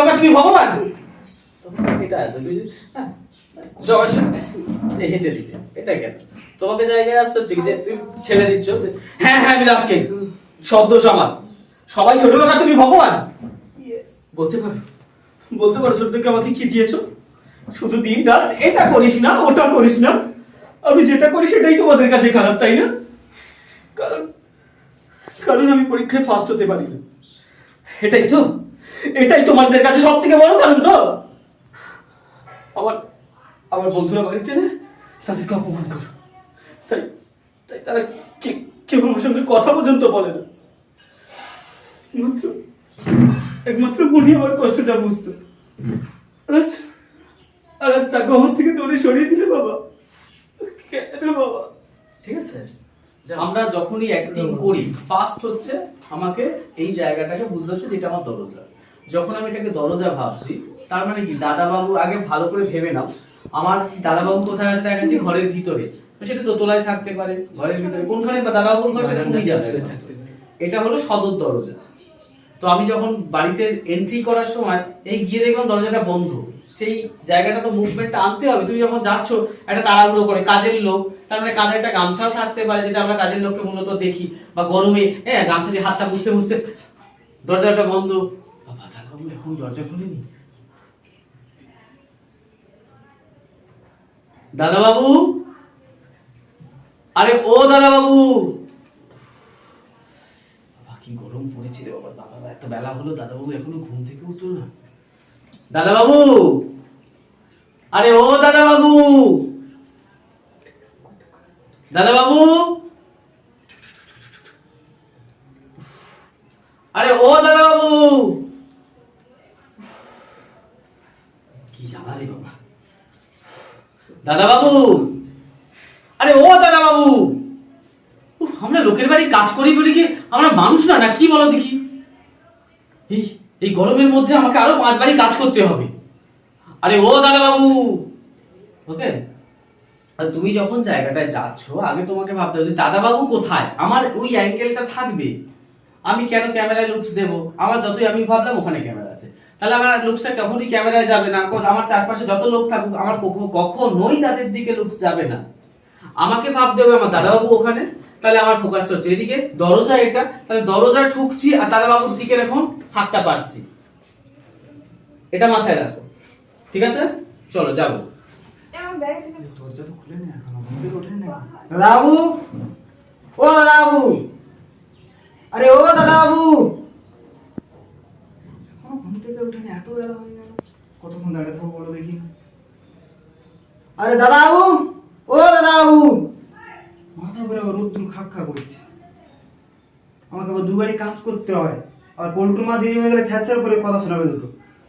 লোক তুমি ভগবান? এটা আছে বুঝলি হ্যাঁ, জয় হেসে দিতে। এটা কেন? তোমাকে জায়গায় আসতে হচ্ছে যে তুমি ছেড়ে দিচ্ছ? হ্যাঁ হ্যাঁ আমি রাজকে। শব্দ সমান। সবাই ছোট লোক তুমি ভগবান? বলতে পারো। বলতে পারো ছোট আমাকে কি দিয়েছ? শুধু দিন রাত এটা করিস না ওটা করিস না। আমি যেটা করি সেটাই তোমাদের কাছে খারাপ তাই না? কারণ কারণ আমি পরীক্ষায় ফার্স্ট হতে পারি না এটাই তো। এটাই তোমাদের কাছে সব থেকে বড় কারণ তো? আমার আমার বন্ধুরা বাড়িতে না তাদেরকে অপমান করো। তাই তাই তারা কে- কেউ আমার সঙ্গে কথা পর্যন্ত বলে না। মাত্র একমাত্র মনি আমার কষ্টটা বুঝতো। আর আজ আর আজ তাকে আমার থেকে দূরে সরিয়ে দিলে বাবা। কেন বাবা? ঠিক আছে যে আমরা যখনই অ্যাক্টিং করি ফার্স্ট হচ্ছে আমাকে এই জায়গাটাকে বুঝতে হচ্ছে যেটা আমার দরজা। যখন আমি এটাকে দরজা ভাবছি তার মানে কি? দাদাবাবু আগে ভালো করে ভেবে নাও আমার দাদাবাবু কোথায় আছে? দেখা ঘরের ভিতরে। সেটা দোতলায় থাকতে পারে ঘরের ভিতরে। কোনখানে? বা দাদাবাবুর ঘর সেটা তুমি জানো। এটা হলো সদর দরজা। তো আমি যখন বাড়িতে এন্ট্রি করার সময় এই গিয়ে দেখলাম দরজাটা বন্ধ। সেই জায়গাটা তো মুভমেন্টটা আনতে হবে। তুমি যখন যাচ্ছ একটা তাড়াহুড়ো করে কাজের লোক তার মানে কাঁধে একটা গামছাও থাকতে পারে যেটা আমরা কাজের লোককে মূলত দেখি বা গরমে হ্যাঁ গামছা দিয়ে হাতটা বুঝতে বুঝতে দরজাটা বন্ধ। বাবা এখন দরজা খুলেনি? দাদাবাবু? আরে ও দাদাবাবু! বাবা, কি গরম পড়েছে রে বাবা। বাবা এত বেলা হলো, দাদাবাবু এখনও ঘুম থেকে উঠল না। দাদাবাবু! আরে ও দাদাবাবু! দাদাবাবু! আরে ও দাদাবাবু কি জ্বালা রে বাবা দাদাবাবু! আরে ও দাদাবাবু! উফ, আমরা লোকের বাড়ি কাজ করি বলি কি আমরা মানুষ না না কি বলো দেখি? এই এই গরমের মধ্যে আমাকে আরও পাঁচ বাড়ি কাজ করতে হবে। আরে ও দাদা বাবু ওকে? আর তুমি যখন জায়গাটায় যাচ্ছ আগে তোমাকে ভাবতে হবে যে দাদা বাবু কোথায়? আমার ওই অ্যাঙ্গেলটা থাকবে। আমি কেন ক্যামেরায় লুকস দেবো? আমার যতই আমি ভাবলাম ওখানে ক্যামেরা। তাহলে আমার লুকসটা কখনই ক্যামেরায় যাবে না। আমার চারপাশে যত লোক থাকুক, আমার কখনো- কখনোই তাদের দিকে লুকস যাবে না। আমাকে ভাবতে হবে, আমার দাদাবাবু ওখানে, তাহলে আমার ফোকাস হচ্ছে। এদিকে দরজা এটা, তাহলে দরজা ঠুকছি আর দাদাবাবুর দিকে এরকম হাতটা পারছি এটা মাথায় রাখো। ঠিক আছে? চলো, যাব। দরজা তো খুলে এখনও ও দাদাবাবু! আরে ও দাদাবাবু! এখনও থেকে এত বেলা হয়ে গেল। কতক্ষণ দাঁড়িয়ে থাকব বলো দেখি। আরে দাদাবাবু, ও দাদাবাবু। মাথা ঘুরে আবার রোদ্দুর করছে। আমাকে আবার দুবারই কাজ করতে হয়। আর পল্টু মা দেরি হয়ে গেলে ছ্যাচ্ছার করে কথা শোনাবে দুটো।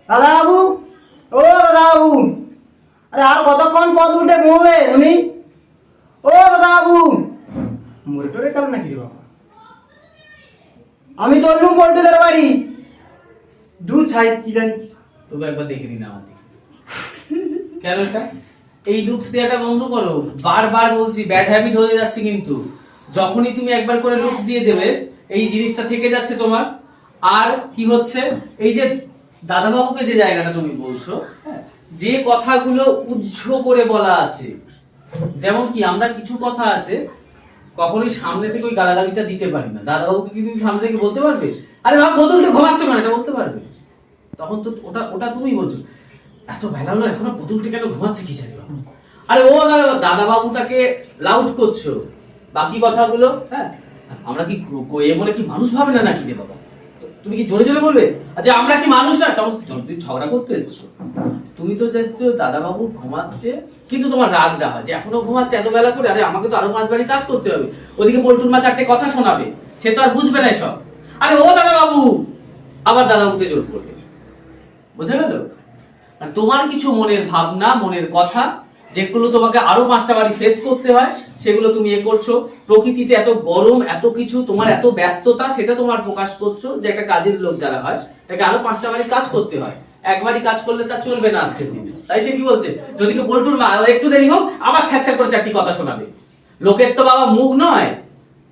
দাদাবাবু, ও দাদাবাবু। আরে আর কতক্ষণ পথ উঠে ঘুমবে তুমি? ও দাদাবাবু। মরে টরে কাল নাকি বাবা? আমি চললুম পল্টুদের বাড়ি। দু ছাই কি জানি। তবু একবার দেখে নিন আমার দিকে। কেন এটা? এই লুকস দেওয়াটা বন্ধ করো। বারবার বলছি ব্যাড হ্যাবিট হয়ে যাচ্ছে কিন্তু। যখনই তুমি একবার করে লুকস দিয়ে দেবে এই জিনিসটা থেকে যাচ্ছে তোমার। আর কি হচ্ছে? এই যে দাদাবাবুকে যে জায়গাটা তুমি বলছো হ্যাঁ, যে কথাগুলো উজ্জ করে বলা আছে। যেমন কি আমরা কিছু কথা আছে কখনোই সামনে থেকে ওই গালাগালিটা দিতে পারি না। দাদাবাবুকে কি তুমি সামনে থেকে বলতে পারবে? আরে বাবা বোতলটা ঘুমাচ্ছ কেন এটা বলতে পারবে? তখন তো ওটা ওটা তুমি বলছো। এত বেলা হলো, এখনও পুতুলটি কেন ঘুমাচ্ছে কি জানি। আরে ও দাদা দাদা বাবুটাকে লাউড করছ। বাকি কথাগুলো হ্যাঁ? আমরা কি এ বলে কি মানুষ ভাবে না নাকি রে বাবা? তুমি কি জোরে জোরে বলবে? আচ্ছা আমরা কি মানুষ না? তখন তুমি ঝগড়া করতে এসছো। তুমি তো যাচ্ছ দাদা বাবু ঘুমাচ্ছে, কিন্তু তোমার রাগটা হয় যে এখনও ঘুমাচ্ছে এত বেলা করে, আরে আমাকে তো আরও পাঁচ বাড়ি কাজ করতে হবে। ওদিকে পল্টুর মা চারটে কথা শোনাবে, সে তো আর বুঝবে না সব আরে ও দাদা বাবু আবার দাদা বাবুকে জোর করবে। বোঝা গেল? আর তোমার কিছু মনের ভাবনা, মনের কথা, যেগুলো তোমাকে আরও পাঁচটা বাড়ি ফেস করতে হয়, সেগুলো তুমি এ করছ। প্রকৃতিতে এত গরম, এত কিছু, তোমার এত ব্যস্ততা, সেটা তোমার প্রকাশ করছ যে একটা কাজের লোক যারা হয়, তাকে আরও পাঁচটা বাড়ি কাজ করতে হয়। একবারই কাজ করলে তা চলবে না আজকের দিনে। তাই সে কি বলছে? যদি কেউ পল্টুর মা, একটু দেরি হোক, আবার ছ্যাচ্ছ্যার করে চারটি কথা শোনাবে। লোকের তো বাবা মুখ নয়।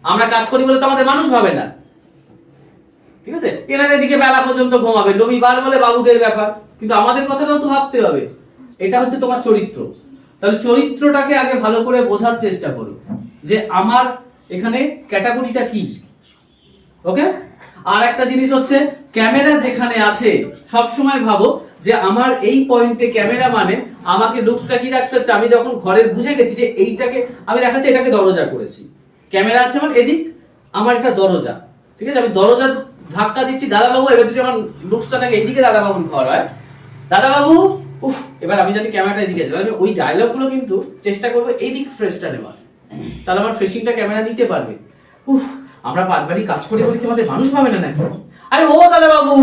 আমরা কাজ করি বলে তো আমাদের মানুষ ভাবে না। ঠিক আছে? এনার এদিকে বেলা পর্যন্ত ঘুমাবে। রবিবার বলে বাবুদের ব্যাপার। কিন্তু আমাদের কথাটাও তো ভাবতে হবে। এটা হচ্ছে তোমার চরিত্র। তাহলে চরিত্রটাকে আগে ভালো করে বোঝার চেষ্টা করো যে আমার এখানে ক্যাটাগরিটা কি। ওকে? আর একটা জিনিস হচ্ছে, ক্যামেরা যেখানে আছে সব সময় ভাবো যে আমার এই পয়েন্টে ক্যামেরা মানে আমাকে লুকসটা কি রাখতে হচ্ছে? আমি যখন ঘরের বুঝে গেছি যে এইটাকে, আমি দেখাচ্ছি এটাকে দরজা করেছি। ক্যামেরা আছে আমার এদিক, আমার একটা দরজা। ঠিক আছে? আমি দরজা ধাক্কা দিচ্ছি দাদাবাবু, এবার যদি আমার লুকসটা থাকে এইদিকে দাদাবাবুর ঘর হয়। দাদাবাবু, উফ, এবার আমি জানি ক্যামেরাটা এদিকে আছে। তাহলে ওই ডায়লগগুলো কিন্তু চেষ্টা করব এইদিক ফ্রেশটা নেওয়ার। তাহলে আমার ফ্রেশিংটা ক্যামেরা নিতে পারবে। উফ, আমরা পাঁচ বাড়ি কাজ করে বলে আমাদের মানুষ পাবে না নাকি? আরে ও দাদা বাবু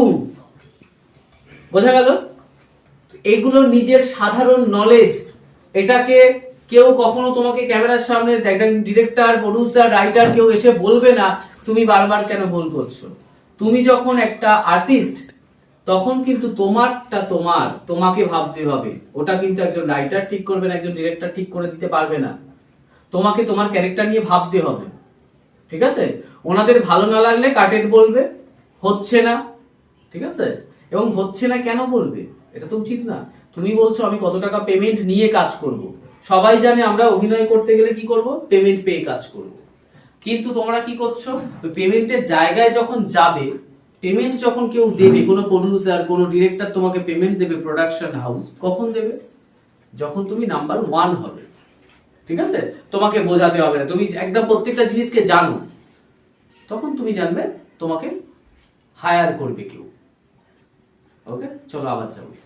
বোঝা গেল? এগুলো নিজের সাধারণ নলেজ এটাকে কেউ কখনো তোমাকে ক্যামেরার সামনে ডিরেক্টর প্রডিউসার রাইটার কেউ এসে বলবে না, তুমি বারবার কেন ভুল করছ? তুমি যখন একটা আর্টিস্ট তখন কিন্তু তোমারটা তোমার, তোমাকে ভাবতে হবে। ওটা কিন্তু একজন রাইটার ঠিক করবে না, একজন ডিরেক্টর ঠিক করে দিতে পারবে না। তোমাকে তোমার ক্যারেক্টার নিয়ে ভাবতে হবে। ঠিক আছে? ওনাদের ভালো না লাগলে কাটেট বলবে, হচ্ছে না। ঠিক আছে? এবং হচ্ছে না কেন বলবে? এটা তো উচিত না। তুমি বলছো, আমি কত টাকা পেমেন্ট নিয়ে কাজ করব। সবাই জানে আমরা অভিনয় করতে গেলে কি করব? পেমেন্ট পেয়ে কাজ করব। কিন্তু তোমরা কি করছ? পেমেন্টের জায়গায় যখন যাবে, পেমেন্ট যখন কেউ দেবে, কোনো প্রডিউসার কোনো ডিরেক্টর তোমাকে পেমেন্ট দেবে প্রোডাকশন হাউস কখন দেবে? যখন তুমি নাম্বার ওয়ান হবে। ঠিক আছে? তোমাকে বোঝাতে হবে না। তুমি একদম প্রত্যেকটা জিনিসকে জানো। তখন তুমি জানবে তোমাকে হায়ার করবে কেউ। ওকে চলো আবার যাব।